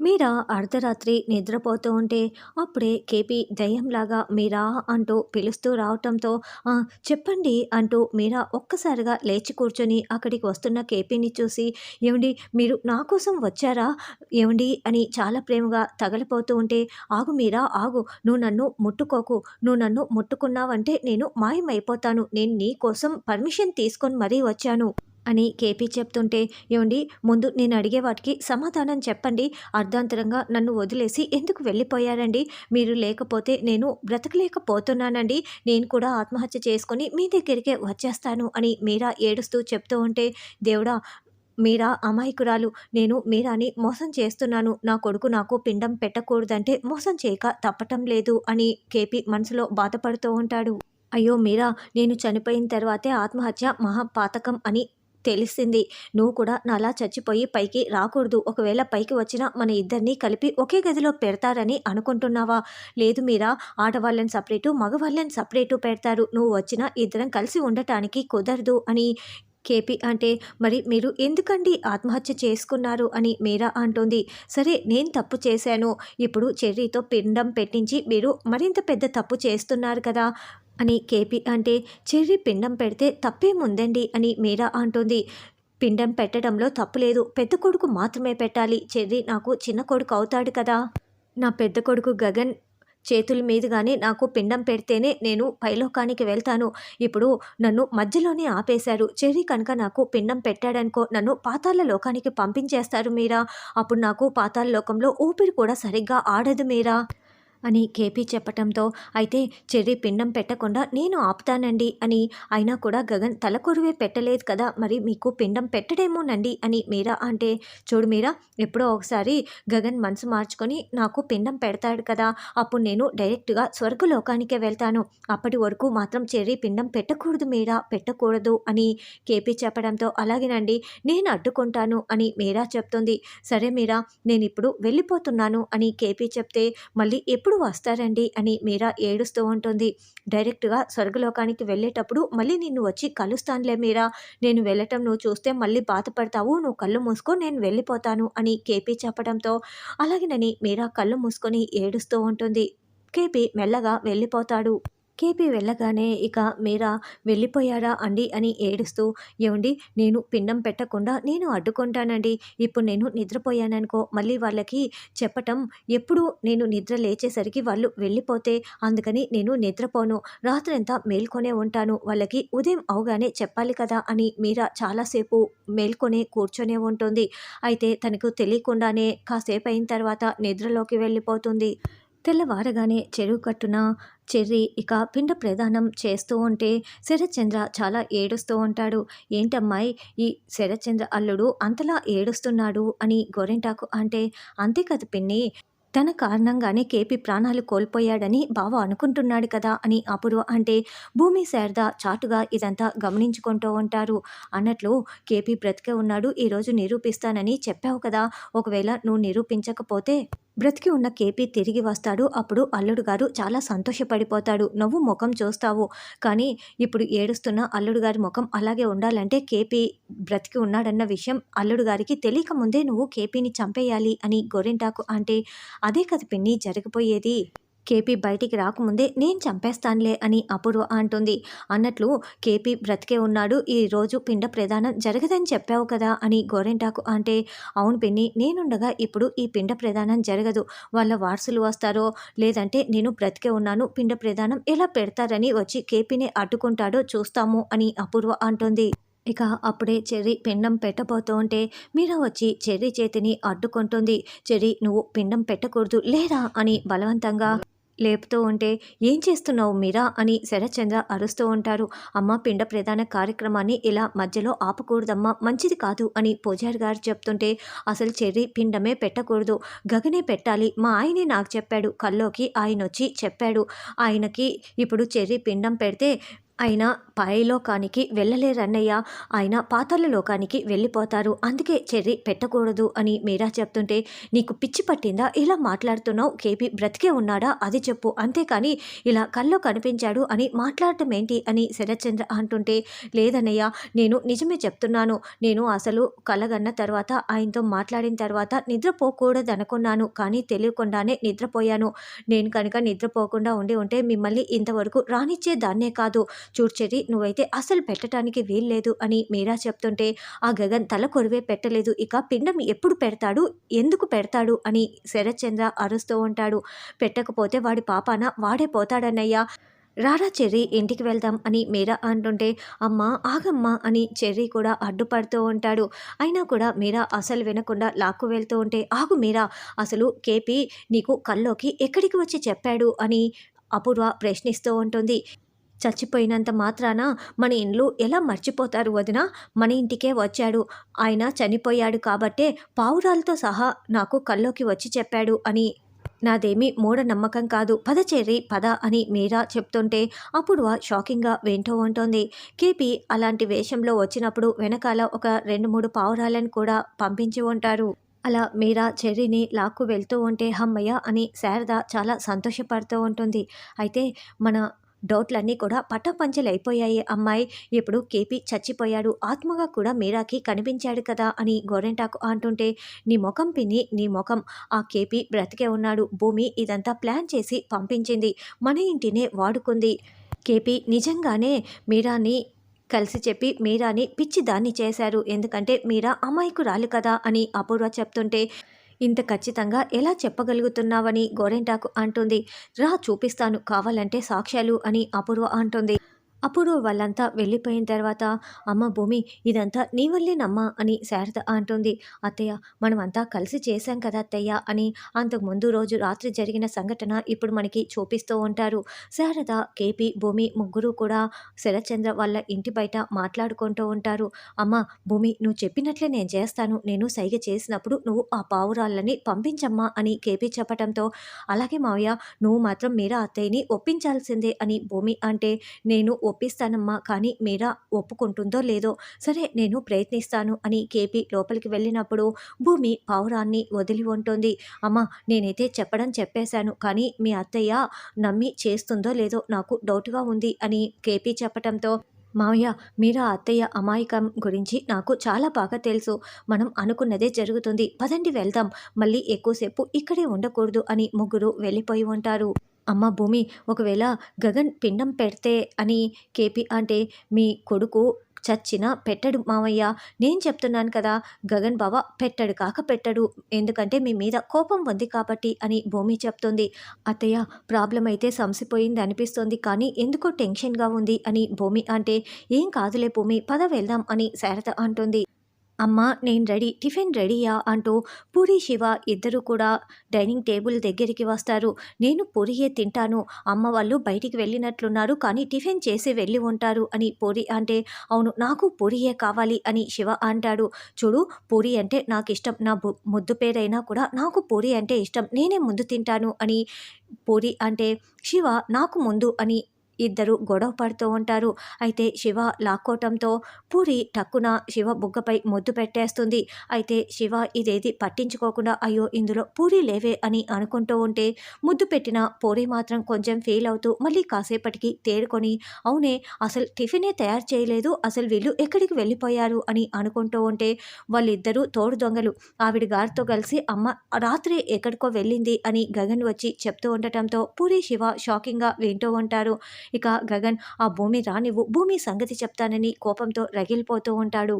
మీరా అర్ధరాత్రి నిద్రపోతూ ఉంటే అప్పుడే కేపీ దయ్యంలాగా మీరా అంటూ పిలుస్తూ రావటంతో చెప్పండి అంటూ మీరా ఒక్కసారిగా లేచి కూర్చొని అక్కడికి వస్తున్న కేపీని చూసి ఏమండి మీరు నా కోసం వచ్చారా? ఏమండి? అని చాలా ప్రేమగా తగలిపోతూ ఉంటే ఆగు మీరా ఆగు. నువ్వు నన్ను ముట్టుకోకు. నువ్వు నన్ను ముట్టుకున్నావంటే నేను మాయమైపోతాను. నేను నీ కోసం పర్మిషన్ తీసుకొని మరీ వచ్చాను. అని కేపీ చెప్తుంటే ఏమండి ముందు నేను అడిగే వాటికి సమాధానం చెప్పండి. అర్ధాంతరంగా నన్ను వదిలేసి ఎందుకు వెళ్ళిపోయారండి? మీరు లేకపోతే నేను బ్రతకలేకపోతున్నానండి. నేను కూడా ఆత్మహత్య చేసుకొని మీ దగ్గరికే వచ్చేస్తాను అని మీరా ఏడుస్తూ చెప్తూ ఉంటే దేవుడా మీరా అమాయకురాలు. నేను మీరాని మోసం చేస్తున్నాను. నా కొడుకు నాకు పిండం పెట్టకూడదంటే మోసం చేయక తప్పటం లేదు అని కేపీ మనసులో బాధపడుతూ ఉంటాడు. అయ్యో మీరా నేను చనిపోయిన తర్వాతే ఆత్మహత్య మహాపాతకం అని తెలిసింది. నువ్వు కూడా నాలా చచ్చిపోయి పైకి రాకూడదు. ఒకవేళ పైకి వచ్చినా మన ఇద్దరిని కలిపి ఒకే గదిలో పెడతారని అనుకుంటున్నావా? లేదు మీరా ఆడవాళ్ళని సపరేటు మగవాళ్ళని సపరేటు పెడతారు. నువ్వు వచ్చినా ఇద్దరం కలిసి ఉండటానికి కుదరదు అని కేపీ అంటే మరి మీరు ఎందుకండి ఆత్మహత్య చేసుకున్నారు అని మీరా అంటుంది. సరే నేను తప్పు చేశాను. ఇప్పుడు చెర్రీతో పిండం పెట్టించి మీరు మరింత పెద్ద తప్పు చేస్తున్నారు కదా. అని కేపీ అంటే చెర్రీ పిండం పెడితే తప్పేముందండి అని మీరా అంటుంది. పిండం పెట్టడంలో తప్పు లేదు. పెద్ద కొడుకు మాత్రమే పెట్టాలి. చెర్రీ నాకు చిన్న కొడుకు అవుతాడు కదా. నా పెద్ద కొడుకు గగన్ చేతుల మీదుగానే నాకు పిండం పెడితేనే నేను పైలోకానికి వెళ్తాను. ఇప్పుడు నన్ను మధ్యలోనే ఆపేశారు. చెర్రీ కనుక నాకు పిండం పెట్టాడనుకో నన్ను పాతాళ లోకానికి పంపించేస్తారు మీరా. అప్పుడు నాకు పాతాల లోకంలో ఊపిరి కూడా సరిగ్గా ఆడదు మీరా. అని కేపీ చెప్పటంతో అయితే చెర్రీ పిండం పెట్టకుండా నేను ఆపుతానండి అని. అయినా కూడా గగన్ తలకొరువే పెట్టలేదు కదా మరి మీకు పిండం పెట్టడేమోనండి అని మీరా అంటే చూడు మీరా ఎప్పుడో ఒకసారి గగన్ మనసు మార్చుకొని నాకు పిండం పెడతాడు కదా అప్పుడు నేను డైరెక్ట్గా స్వర్గలోకానికే వెళ్తాను. అప్పటి వరకు మాత్రం చెర్రీ పిండం పెట్టకూడదు మీరా పెట్టకూడదు అని కేపీ చెప్పడంతో అలాగేనండి నేను అడ్డుకుంటాను అని మీరా చెప్తుంది. సరే మీరా నేను ఇప్పుడు వెళ్ళిపోతున్నాను అని కేపీ చెప్తే మళ్ళీ ఎప్పుడు వస్తారండి అని మీరా ఏడుస్తూ ఉంటుంది. డైరెక్ట్గా స్వర్గలోకానికి వెళ్ళేటప్పుడు మళ్ళీ నిన్ను వచ్చి కలుస్తానులే మీరా. నేను వెళ్ళటం నువ్వు చూస్తే మళ్ళీ బాధపడతావు. నువ్వు కళ్ళు మూసుకో నేను వెళ్ళిపోతాను అని కేపీ చెప్పడంతో అలాగేనని మీరా కళ్ళు మూసుకొని ఏడుస్తూ ఉంటుంది. కేపీ మెల్లగా వెళ్ళిపోతాడు. కేపీ వెళ్ళగానే ఇక మీరా వెళ్ళిపోయారా అండి అని ఏడుస్తూ ఏమండి నేను పిండం పెట్టకుండా నేను అడ్డుకుంటానండి. ఇప్పుడు నేను నిద్రపోయాననుకో మళ్ళీ వాళ్ళకి చెప్పటం ఎప్పుడు నేను నిద్ర లేచేసరికి వాళ్ళు వెళ్ళిపోతే అందుకని నేను నిద్రపోను. రాత్రంతా మేల్కొనే ఉంటాను. వాళ్ళకి ఉదయం అవగానే చెప్పాలి కదా అని మీరా చాలాసేపు మేల్కొనే కూర్చొనే ఉంటుంది. అయితే తనకు తెలియకుండానే కాసేపు అయిన తర్వాత నిద్రలోకి వెళ్ళిపోతుంది. తెల్లవారగానే చెరువు కట్టున చెర్రి ఇక పిండ ప్రదానం చేస్తూ ఉంటే శరత్చంద్ర చాలా ఏడుస్తూ ఉంటాడు. ఏంటమ్మాయి ఈ శరత్చంద్ర అల్లుడు అంతలా ఏడుస్తున్నాడు? అని గోరెంటాకు అంటే అంతే కదా పిన్ని తన కారణంగానే కేపీ ప్రాణాలు కోల్పోయాడని బావ అనుకుంటున్నాడు కదా అని అపూర్వ అంటే భూమి శారద చాటుగా ఇదంతా గమనించుకుంటూ ఉంటారు. అన్నట్లు కేపీ బ్రతికే ఉన్నాడు ఈరోజు నిరూపిస్తానని చెప్పావు కదా ఒకవేళ నువ్వు నిరూపించకపోతే బ్రతికి ఉన్న కేపీ తిరిగి వస్తాడు. అప్పుడు అల్లుడు గారు చాలా సంతోషపడిపోతాడు. నువ్వు ముఖం చూస్తావు. కానీ ఇప్పుడు ఏడుస్తున్న అల్లుడు గారి ముఖం అలాగే ఉండాలంటే కేపీ బ్రతికి ఉన్నాడన్న విషయం అల్లుడు గారికి తెలియక ముందే నువ్వు కేపీని చంపేయాలి అని గోరింటాకు అంటే అదే కదా పిన్ని జరగబోయేది కేపీ బయటికి రాకముందే నేను చంపేస్తానులే అని అపూర్వ అంటుంది. అన్నట్లు కేపీ బ్రతికే ఉన్నాడు. ఈ రోజు పిండ ప్రదానం జరగదని చెప్పావు కదా అని గోరెంటాకు అంటే అవును పిన్ని నేనుండగా ఇప్పుడు ఈ పిండ ప్రదానం జరగదు. వాళ్ళ వారసులు వస్తారో లేదంటే నేను బ్రతికే ఉన్నాను పిండ ప్రదానం ఎలా పెడతారని వచ్చి కేపీని అడ్డుకుంటాడో చూస్తాము అని అపూర్వ అంటుంది. ఇక అప్పుడే చెర్రీ పిండం పెట్టబోతూ ఉంటే మీరా వచ్చి చెర్రీ చేతిని అడ్డుకుంటుంది. చెర్రీ నువ్వు పిండం పెట్టకూడదు లేదా అని బలవంతంగా లేపుతూ ఉంటే ఏం చేస్తున్నావు మీరా? అని శరత్చంద్ర అరుస్తూ ఉంటారు. అమ్మ పిండ ప్రధాన కార్యక్రమాన్ని ఇలా మధ్యలో ఆపకూడదమ్మా మంచిది కాదు అని పూజారి గారు చెప్తుంటే అసలు చెర్రీ పిండమే పెట్టకూడదు. గగనే పెట్టాలి. మా ఆయనే నాకు చెప్పాడు. కల్లోకి ఆయన వచ్చి చెప్పాడు. ఆయనకి ఇప్పుడు చెర్రీ పిండం పెడితే ఆయన పైలోకానికి వెళ్ళలేరన్నయ్య. ఆయన పాతాల లోకానికి వెళ్ళిపోతారు. అందుకే చెర్రీ పెట్టకూడదు అని మీరా చెప్తుంటే నీకు పిచ్చి పట్టిందా? ఇలా మాట్లాడుతున్నావు? కేపీ బ్రతికే ఉన్నాడా? అది చెప్పు. అంతేకాని ఇలా కల్లో కనిపించాడు అని మాట్లాడటం ఏంటి అని శరత్చంద్ర అంటుంటే లేదన్నయ్య నేను నిజమే చెప్తున్నాను. నేను అసలు కలగన్న తర్వాత ఆయనతో మాట్లాడిన తర్వాత నిద్రపోకూడదనుకున్నాను. కానీ తెలియకుండానే నిద్రపోయాను. నేను కనుక నిద్రపోకుండా ఉండి ఉంటే మిమ్మల్ని ఇంతవరకు రానిచ్చేదాన్నే కాదు. చూడ్చెరి నువ్వైతే అసలు పెట్టడానికి వీల్లేదు అని మీరా చెప్తుంటే ఆ గగన్ తల కొరివే పెట్టలేదు. ఇక పిండం ఎప్పుడు పెడతాడు? ఎందుకు పెడతాడు? అని శరత్చంద్ర అరుస్తూ ఉంటాడు. పెట్టకపోతే వాడి పాపాన వాడే పోతాడన్నయ్యా. రారా చెర్రీ ఇంటికి వెళ్దాం అని మీరా అంటుంటే అమ్మ ఆగమ్మ అని చెర్రీ కూడా అడ్డుపడుతూ ఉంటాడు. అయినా కూడా మీరా అసలు వినకుండా లాక్కు వెళ్తూ ఉంటే ఆగు మీరా అసలు కేపీ నీకు కల్లోకి ఎక్కడికి వచ్చి చెప్పాడు అని అపూర్వ ప్రశ్నిస్తూ ఉంటుంది. చచ్చిపోయినంత మాత్రాన మన ఇండ్లు ఎలా మర్చిపోతారు వదిన? మన ఇంటికే వచ్చాడు. ఆయన చనిపోయాడు కాబట్టే పావురాలతో సహా నాకు కల్లోకి వచ్చి చెప్పాడు అని. నాదేమీ మూఢనమ్మకం కాదు. పద చెర్రి పద అని మీరా చెప్తుంటే అప్పుడు షాకింగ్గా వింటూ ఉంటుంది. కేపీ అలాంటి వేషంలో వచ్చినప్పుడు వెనకాల ఒక రెండు మూడు పావురాలను కూడా పంపించి ఉంటారు. అలా మీరా చెర్రీని లాక్కు వెళ్తూ ఉంటే హమ్మయ్య అని శారద చాలా సంతోషపడుతూ ఉంటుంది. అయితే మన డౌట్లన్నీ కూడా పట్టపంచలైపోయాయి అమ్మాయి ఇప్పుడు కేపీ చచ్చిపోయాడు. ఆత్మగా కూడా మీరాకి కనిపించాడు కదా అని గోరెంటాకు అంటుంటే నీ ముఖం పిన్ని నీ ముఖం. ఆ కేపీ బ్రతికే ఉన్నాడు. భూమి ఇదంతా ప్లాన్ చేసి పంపించింది. మన ఇంటినే వాడుకుంది. కేపీ నిజంగానే మీరాని కలిసి చెప్పి మీరాని పిచ్చి దాన్ని చేశారు. ఎందుకంటే మీరా అమాయకురాలు కదా అని అపూర్వ చెప్తుంటే ఇంత ఖచ్చితంగా ఎలా చెప్పగలుగుతున్నావని గోరెంటాకు అంటుంది. రా చూపిస్తాను. కావాలంటే సాక్ష్యాలు అని అపూర్వ అంటుంది. అప్పుడు వాళ్ళంతా వెళ్ళిపోయిన తర్వాత అమ్మ భూమి ఇదంతా నీ వల్లేనమ్మా అని శారద అంటుంది. అత్తయ్య మనమంతా కలిసి చేశాం కదా అత్తయ్య అని అంతకు ముందు రోజు రాత్రి జరిగిన సంఘటన ఇప్పుడు మనకి చూపిస్తూ ఉంటారు. శారద కేపీ భూమి ముగ్గురు కూడా శరత్చంద్ర వాళ్ళ ఇంటి బయట మాట్లాడుకుంటూ ఉంటారు. అమ్మ భూమి నువ్వు చెప్పినట్లే నేను చేస్తాను. నేను సైగ చేసినప్పుడు నువ్వు ఆ పావురాళ్ళని పంపించమ్మా అని కేపీ చెప్పటంతో అలాగే మావయ్య నువ్వు మాత్రం మీరా అత్తయ్యని ఒప్పించాల్సిందే అని భూమి అంటే నేను ఒప్పిస్తానమ్మా కానీ మీరా ఒప్పుకుంటుందో లేదో సరే నేను ప్రయత్నిస్తాను అని కేపీ లోపలికి వెళ్ళినప్పుడు భూమి పావురాన్ని వదిలి ఉంటుంది. అమ్మ నేనైతే చెప్పడం చెప్పేశాను కానీ మీ అత్తయ్య నమ్మి చేస్తుందో లేదో నాకు డౌట్గా ఉంది అని కేపీ చెప్పటంతో మావయ్య మీరా అత్తయ్య అమాయకం గురించి నాకు చాలా బాగా తెలుసు. మనం అనుకున్నదే జరుగుతుంది. పదండి వెళ్దాం. మళ్ళీ ఎక్కువసేపు ఇక్కడే ఉండకూడదు అని ముగ్గురు వెళ్ళిపోయి ఉంటారు. అమ్మ భూమి ఒకవేళ గగన్ పిండం పెడితే అని కేపీ అంటే మీ కొడుకు చచ్చిన పెట్టడు మావయ్య. నేను చెప్తున్నాను కదా గగన్ బావ పెట్టడు కాక పెట్టడు. ఎందుకంటే మీ మీద కోపం ఉంది కాబట్టి అని భూమి చెప్తుంది. అత్తయ్య ప్రాబ్లం అయితే సంసిపోయింది అనిపిస్తుంది. కానీ ఎందుకో టెన్షన్గా ఉంది అని భూమి అంటే ఏం కాదులే భూమి పద వెళ్దాం అని శారద అంటుంది. అమ్మ నేను రెడీ టిఫిన్ రెడీయా అంటూ పూరి శివ ఇద్దరు కూడా డైనింగ్ టేబుల్ దగ్గరికి వస్తారు. నేను పూరియే తింటాను. అమ్మ వాళ్ళు బయటికి వెళ్ళినట్లున్నారు కానీ టిఫిన్ చేసి వెళ్ళి ఉంటారు అని పూరి అంటే అవును నాకు పూరియే కావాలి అని శివ అంటాడు. చూడు పూరి అంటే నాకు ఇష్టం. నా ముద్దు పేరైనా కూడా నాకు పూరి అంటే ఇష్టం. నేనే ముందు తింటాను అని పూరి అంటే శివ నాకు ముందు అని ఇద్దరు గొడవ పడుతూ ఉంటారు. అయితే శివ లాక్కోవటంతో పూరి టక్కున శివ బుగ్గపై ముద్దు పెట్టేస్తుంది. అయితే శివ ఇదేది పట్టించుకోకుండా అయ్యో ఇందులో పూరి లేవే అని అనుకుంటూ ఉంటే ముద్దు పెట్టిన పూరి మాత్రం కొంచెం ఫెయిల్ అవుతూ మళ్ళీ కాసేపటికి తేరుకొని అవునే అసలు టిఫినే తయారు చేయలేదు. అసలు వీళ్ళు ఎక్కడికి వెళ్ళిపోయారు? అని అనుకుంటూ ఉంటే వాళ్ళిద్దరూ తోడు దొంగలు. ఆవిడ గారితో కలిసి అమ్మ రాత్రి ఎక్కడికో వెళ్ళింది అని గగన్ వచ్చి చెప్తూ ఉండటంతో పూరి శివ షాకింగ్గా వింటూ ఉంటారు. ఇక గగన్ ఆ భూమి రానివ్వు భూమి సంగతి చెప్తానని కోపంతో రగిలిపోతూ ఉంటాడు.